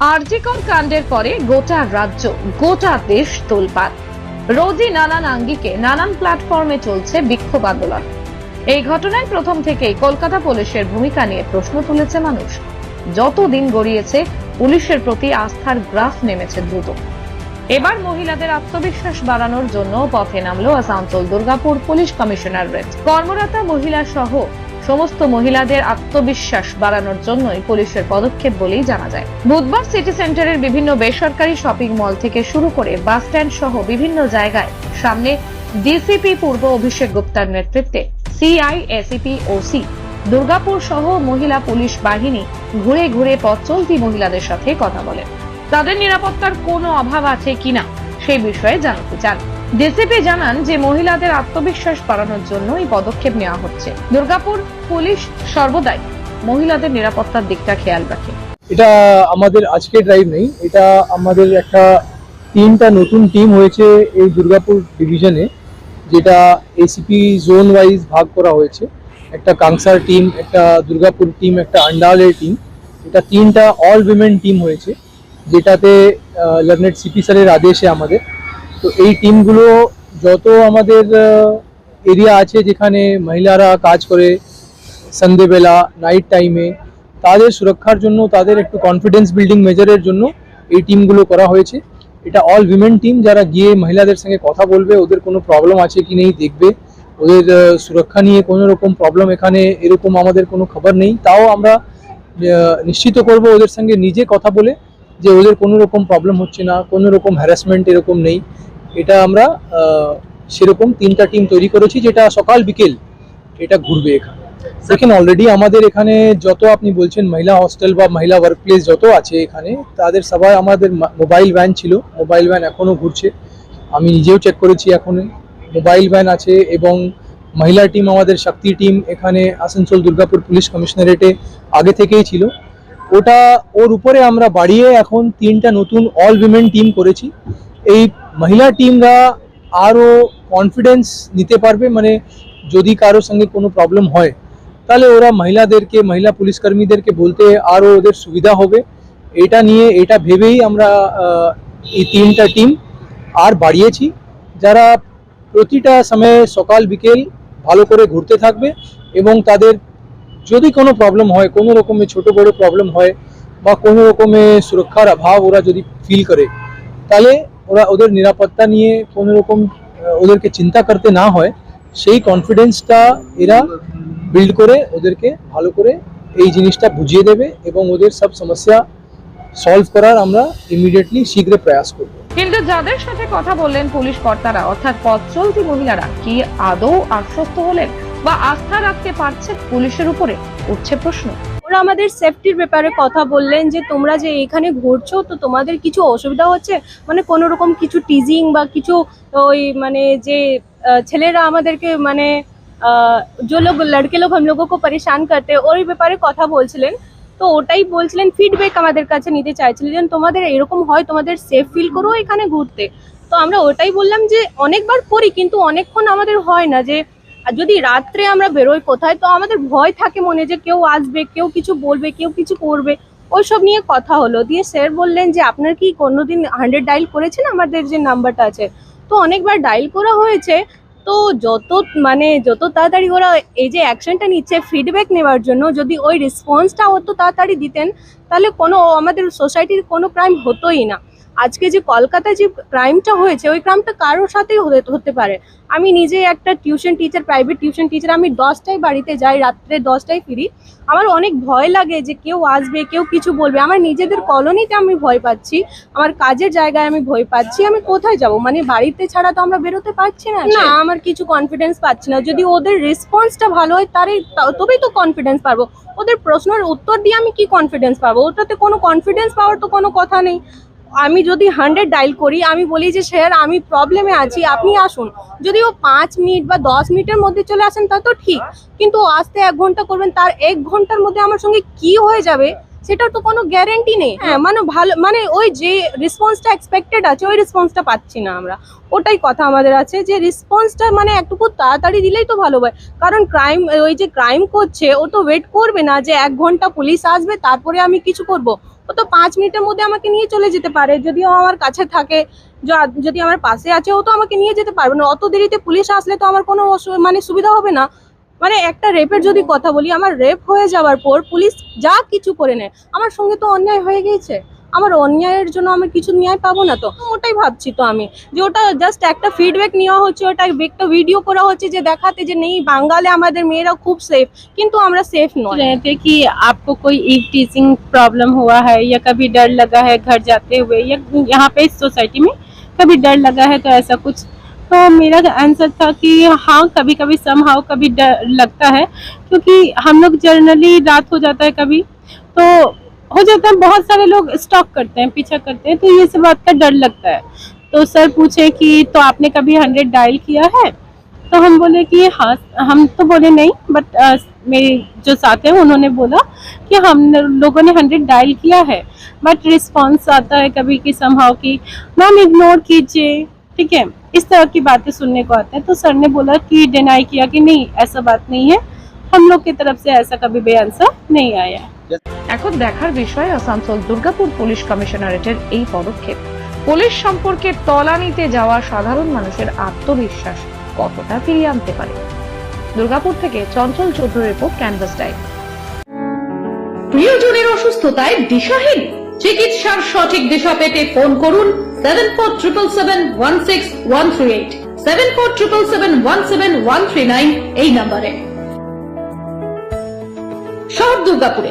আরজিকর কাণ্ডের পরে গোটা রাজ্য, গোটা দেশ তোলপাড়। রোজই নানান আঙ্গিকে, নানান প্ল্যাটফর্মে চলছে বিক্ষোভ আন্দোলন। এই ঘটনায় প্রথম থেকেই কলকাতা পুলিশের ভূমিকা নিয়ে প্রশ্ন তুলেছে মানুষ। যত দিন গড়িয়েছে, পুলিশের প্রতি আস্থার গ্রাফ নেমেছে দ্রুত। এবার মহিলাদের আত্মবিশ্বাস বাড়ানোর জন্য পথে নামলো আসানসোল দুর্গাপুর পুলিশ কমিশনারেট কর্মরতা মহিলা সহ সমস্ত মহিলাদের আত্মবিশ্বাস বাড়ানোর জন্যই পুলিশের পদক্ষেপ বলেই জানা যায়। বুধবার সিটি সেন্টারের বিভিন্ন বেসরকারি শপিং মল থেকে শুরু করে বাস স্ট্যান্ড সহ বিভিন্ন জায়গায় সামনে ডিসিপি পূর্ব অভিষেক গুপ্তার নেতৃত্বে সিআইএসিপি ওসি, দুর্গাপুর সহ মহিলা পুলিশ বাহিনী ঘুরে ঘুরে পথ চলতি মহিলাদের সাথে কথা বলে। তাদের নিরাপত্তার কোনো অভাব আছে কিনা সেই বিষয়ে জানতে চান। ডিসিপি জানান যে মহিলাদের আত্মবিশ্বাস বাড়ানোর জন্য এই পদক্ষেপ নেওয়া হচ্ছে। দুর্গাপুর পুলিশ সর্বদাই মহিলাদের নিরাপত্তার দিকটা খেয়াল রাখে। এটা আমাদের আজকে ড্রাইভ নেই। এটা আমাদের একটা তিনটা নতুন টিম হয়েছে এই দুর্গাপুর ডিভিশনে যেটা এসিপি জোন ওয়াইজ ভাগ করা হয়েছে। একটা কাংসার টিম একটা দুর্গাপুর টিম একটা আন্ডালের টিম এটা তিনটা অল উইমেন টিম হয়েছে, যেটাতে লার্নেট সিপি স্যারের আদেশে আমাদের তো এই টিমগুলো যত আমাদের এরিয়া আছে যেখানে মহিলারা কাজ করে সন্ধেবেলা নাইট টাইমে তাদের সুরক্ষার জন্য, তাদের একটু কনফিডেন্স বিল্ডিং মেজারের জন্য এই টিমগুলো করা হয়েছে। এটা অল উইমেন টিম যারা গিয়ে মহিলাদের সঙ্গে কথা বলবে, ওদের কোনো প্রবলেম আছে কি নেই দেখবে। ওদের সুরক্ষা নিয়ে কোনো রকম প্রবলেম এখানে এরকম আমাদের কোনো খবর নেই। তাও আমরা নিশ্চিত করব ওদের সঙ্গে নিজে কথা বলে যে ওদের কোনো রকম প্রবলেম হচ্ছে না, কোনো রকম হ্যারাসমেন্ট এরকম নেই। এটা আমরা সেরকম তিনটা টিম তৈরি করেছি যেটা সকাল বিকেল এটা ঘুরবে এখানে। দেখেন অলরেডি আমাদের এখানে যত আপনি বলছেন মহিলা হস্টেল বা মহিলা ওয়ার্ক প্লেস যত আছে এখানে, তাদের সবাই আমাদের মোবাইল ভ্যান ছিল মোবাইল ভ্যান এখনও ঘুরছে। আমি নিজেও চেক করেছি এখন মোবাইল ভ্যান আছে এবং মহিলা টিম আমাদের শক্তি টিম এখানে আসানসোল দুর্গাপুর পুলিশ কমিশনারেটে আগে থেকেই ছিল। ওটা ওর উপরে আমরা বাড়িয়ে এখন তিনটা নতুন অল উইমেন টিম করেছি। এই মহিলা টিমরা আরও কনফিডেন্স নিতে পারবে মানে যদি কারোর সঙ্গে কোনো প্রবলেম হয়, তাহলে ওরা মহিলাদেরকে, মহিলা পুলিশকর্মীদেরকে বলতে আরও ওদের সুবিধা হবে। এটা নিয়ে, এটা ভেবেই আমরা এই তিনটা টিম আর বাড়িয়েছি। যারা প্রতিটা সময়ে সকাল, বিকেল ভালো করে ঘুরতে থাকবে এবং তাদের যদি কোনো প্রবলেম হয়, কোনো রকমের ছোট বড় প্রবলেম হয় বা কোনো রকমের সুরক্ষার অভাব ওরা যদি ফিল করে, তাহলে ওরা ওদের নিরাপত্তা নিয়ে কোনো রকম ওদেরকে চিন্তা করতে না হয়। সেই কনফিডেন্সটা এরা বিল্ড করে, ওদেরকে ভালো করে এই জিনিসটা বুঝিয়ে দেবে এবং ওদের সব সমস্যা সলভ করার আমরা ইমিডিয়েটলি শীঘ্র প্রয়াস করব। কিন্তু যাদের সাথে কথা বললেন পুলিশ কর্তারা, অর্থাৎ পথ চলতি মহিলারা, কি আদৌ আশ্বস্ত হলেন? বা আস্থা রাখতে পারছে পুলিশের উপরে উঠছে প্রশ্ন ওরা আমাদের সেফটির ব্যাপারে কথা বললেন যে তোমরা যে এখানে ঘুরছো তো তোমাদের কিছু অসুবিধা হচ্ছে মানে কোনো রকম কিছু টিজিং বা কিছু ওই মানে যে আহ, ছেলেরা আমাদেরকে মানে আহ, যে লোক লড়কে লোক हम लोगों को परेशान करते हैं ওই ব্যাপারে কথা বলছিলেন তো ওটাই বলছিলেন ফিডব্যাক আমাদের কাছে নিতে চাইছিলেন যে তোমাদের এরকম হয় তোমাদের সেফ ফিল করো এখানে ঘুরতে তো আমরা ওটাই বললাম যে অনেকবার করি কিন্তু অনেকক্ষণ আমাদের হয় না যে আর যদি রাত্রে আমরা বেরোই কোথায়, তো আমাদের ভয় থাকে মনে যে কেউ আসবে, কেউ কিছু বলবে, কেউ কিছু করবে। ওইসব নিয়ে কথা হলো। দিয়ে স্যার বললেন যে, আপনার কি কোনোদিন হান্ড্রেড ডাইল করেছেন? আমাদের যে নাম্বারটা আছে। তো অনেকবার ডাইল করা হয়েছে। তো যত মানে যত তাড়াতাড়ি ওরা এই যে অ্যাকশনটা নিচ্ছে ফিডব্যাক নেওয়ার জন্য, যদি ওই রেসপন্সটা অত তাড়াতাড়ি দিতেন, তাহলে কোনো আমাদের সোসাইটির কোনো ক্রাইম হতোই না। আজকে যে কলকাতায় যে ক্রাইমটা হয়েছে ওই ক্রাইমটা কারোর সাথেই হতে পারে। আমি নিজে একটা tuition teacher private tuition teacher আমি দশটায় বাড়িতে যাই রাত্রে দশটায় ফিরি। আমার অনেক ভয় লাগে যে কেউ আসবে কেউ কিছু বলবে। আমার নিজেদের কলোনিতে আমি ভয় পাচ্ছি আমার কাজের জায়গায় আমি ভয় পাচ্ছি আমি কোথায় যাব? মানে বাড়িতে ছাড়া তো আমরা বেরোতে পারছি না। না। আমার কিছু কনফিডেন্স পাচ্ছি না। যদি ওদের রেসপন্সটা ভালো হয় তারই তবেই তো কনফিডেন্স পারব ওদের প্রশ্নের উত্তর দিয়ে আমি কি কনফিডেন্স পাবো? ওটাতে কোনো কনফিডেন্স পাওয়ার তো কোনো কথা নেই। আমি যদি হান্ড্রেড ডাইল করি, আমি বলি যে, স্যার, আমি প্রবলেমে আছি, আপনি আসুন। যদি ও পাঁচ মিনিট বা দশ মিনিটের মধ্যে চলে আসেন তা তো ঠিক। কিন্তু আসতে এক ঘণ্টা করবেন, তার এক ঘণ্টার মধ্যে আমার সঙ্গে কি হয়ে যাবে, সেটার তো কোনো গ্যারেন্টি নেই। হ্যাঁ মানে ভালো মানে ওই যে রেসপন্সটা এক্সপেক্টেড আছে, ওই রেসপন্সটা পাচ্ছি না আমরা। ওটাই কথা আমাদের আছে যে রেসপন্সটা মানে একটুকু তাড়াতাড়ি দিলেই তো ভালো হয়। কারণ ক্রাইম ওই যে ক্রাইম করছে, ও তো ওয়েট করবে না যে, এক ঘণ্টা পুলিশ আসবে, তারপরে আমি কিছু করব। ও তো পাঁচ মিনিটের মধ্যে আমাকে নিয়ে চলে যেতে পারে। যদিও আমার কাছে থাকে যদি আমার পাশে আছে, ও তো আমাকে নিয়ে যেতে পারবে না। অত দেরিতে পুলিশ আসলে তো আমার কোনো মানে সুবিধা হবে না। মানে একটা রেপের যদি কথা বলি, আমার রেপ হয়ে যাওয়ার পর পুলিশ যা কিছু করে নেয়, আমার সঙ্গে তো অন্যায় হয়ে গিয়েছে। আমার অন্যায়ের জন্য আমি কিছু ন্যায় পাবো না তো ওটাই ভাবছি তো আমি যে ওটা জাস্ট একটা ফিডব্যাক নেওয়া হচ্ছে ওটা একটা ভিডিও করা হচ্ছে যে দেখাতে যে নেই বাঙ্গালে আমাদের মেয়েরা খুব সেফ কিন্তু আমরা সেফ নয় रहे थे कि आपको कोई ईव टीचिंग प्रॉब्लम हुआ है या कभी डर लगा है घर जाते हुए या यहाँ पे इस सोसाइटी में कभी डर लगा है तो ऐसा कुछ तो मेरा आंसर था कि हाँ कभी कभी सम हाउ कभी डर लगता है क्योंकि हम लोग जनरली रात हो जाता है कभी तो हो जाता है, बहुत सारे लोग स्टॉक करते हैं, पीछा करते हैं तो ये सब बात का डर लगता है। तो सर पूछे कि तो आपने कभी हंड्रेड डायल किया है? तो हम बोले कि हाँ हम तो बोले नहीं बट मेरे जो साथ हैं, उन्होंने बोला कि हम लोगों ने हंड्रेड डायल किया है। बट रिस्पॉन्स आता है कभी कि समहाउ कि मैम इग्नोर कीजिए। ठीक है, इस तरह की बातें सुनने को आते हैं। तो सर ने बोला कि डिनाई किया कि नहीं, ऐसा बात नहीं है। हम लोग की तरफ़ से ऐसा कभी बे आंसर नहीं आया है। এখন দেখার বিষয় আসানসোল দুর্গাপুর পুলিশ কমিশনারেটের এই পদক্ষেপ। পুলিশ সম্পর্কে তলানিতে যাওয়া সাধারণ মানুষের আত্মবিশ্বাস কতটা ফিরিয়ে আনতে পারে? দুর্গাপুর থেকে Chanchal Chowdhury report canvas dive প্রিয়জনের অসুস্থতায় দিশাহীন। চিকিৎসার সঠিক দিশা পেতে ফোন করুন seven four triple seven one six one three eight seven four triple seven one seven one three nine এই নম্বরে। শহর দুর্গাপুরে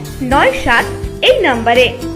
নয় সাত এই নম্বরে।